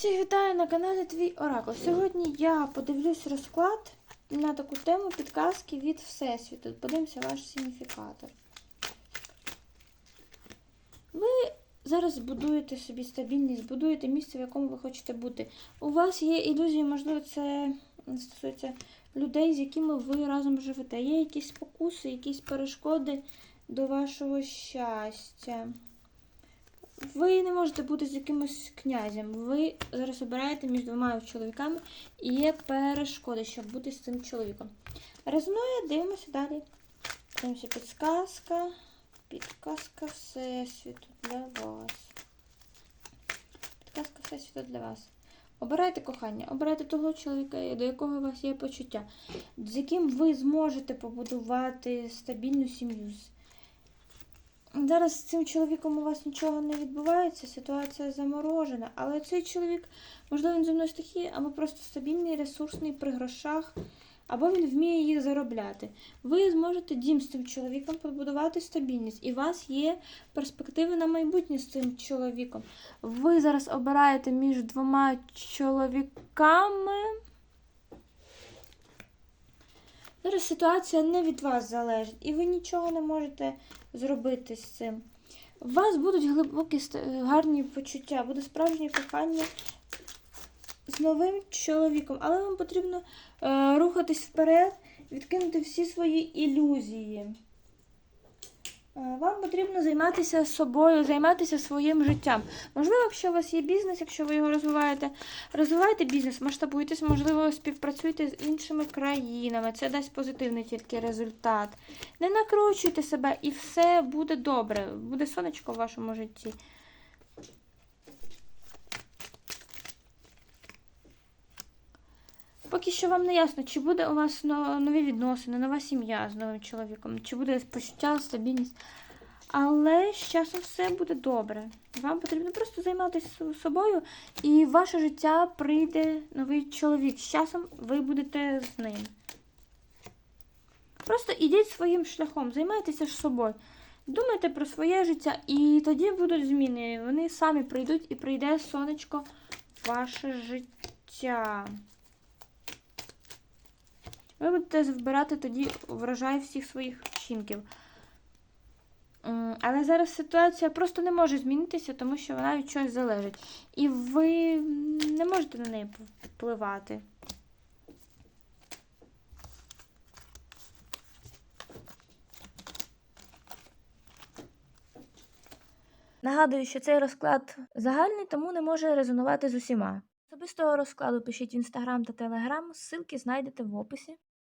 Всіх вітаю на каналі Твій Оракул. Сьогодні я подивлюсь розклад на таку тему підказки від Всесвіту. Подивимося ваш сигніфікатор. Ви зараз будуєте собі стабільність, будуєте місце, в якому ви хочете бути. У вас є ілюзії, можливо, це стосується людей, з якими ви разом живете. Є якісь спокуси, якісь перешкоди до вашого щастя. Ви не можете бути з якимось князем. Ви зараз обираєте між двома чоловіками і є перешкоди, щоб бути з цим чоловіком. Резонує, дивимося далі. Дивимося підсказка. Підказка Всесвіту для вас. Підказка Всесвіту для вас. Обирайте кохання, обирайте того чоловіка, до якого у вас є почуття, з яким ви зможете побудувати стабільну сім'ю. Зараз з цим чоловіком у вас нічого не відбувається, ситуація заморожена, але цей чоловік, можливо, він земної стихії, або просто стабільний, ресурсний при грошах, або він вміє їх заробляти. Ви зможете дім з цим чоловіком побудувати стабільність, і у вас є перспективи на майбутнє з цим чоловіком. Ви зараз обираєте між двома чоловіками. Зараз ситуація не від вас залежить, і ви нічого не можете зробити з цим. У вас будуть глибокі гарні почуття, буде справжнє кохання з новим чоловіком, але вам потрібно е, рухатись вперед, відкинути всі свої ілюзії. Е, Вам потрібно займатися собою, займатися своїм життям. Можливо, якщо у вас є бізнес, якщо ви його розвиваєте, розвивайте бізнес, масштабуйтесь, можливо, співпрацюйте з іншими країнами. Це дасть позитивний тільки результат. Не накручуйте себе і все буде добре. Буде сонечко в вашому житті. Поки що вам не ясно, чи буде у вас нові відносини, нова сім'я з новим чоловіком, чи буде почуття, стабільність. Але з часом все буде добре. Вам потрібно просто займатися собою, і в ваше життя прийде новий чоловік. З часом ви будете з ним. Просто ідіть своїм шляхом, займайтеся ж собою. Думайте про своє життя, і тоді будуть зміни. Вони самі прийдуть і прийде сонечко в ваше життя. Ви будете збирати тоді врожай всіх своїх вчинків. Але зараз ситуація просто не може змінитися, тому що вона від чогось залежить. І ви не можете на неї впливати. Нагадую, що цей розклад загальний, тому не може резонувати з усіма. Особистого розкладу пишіть в інстаграм та телеграм, ссылки знайдете в описі.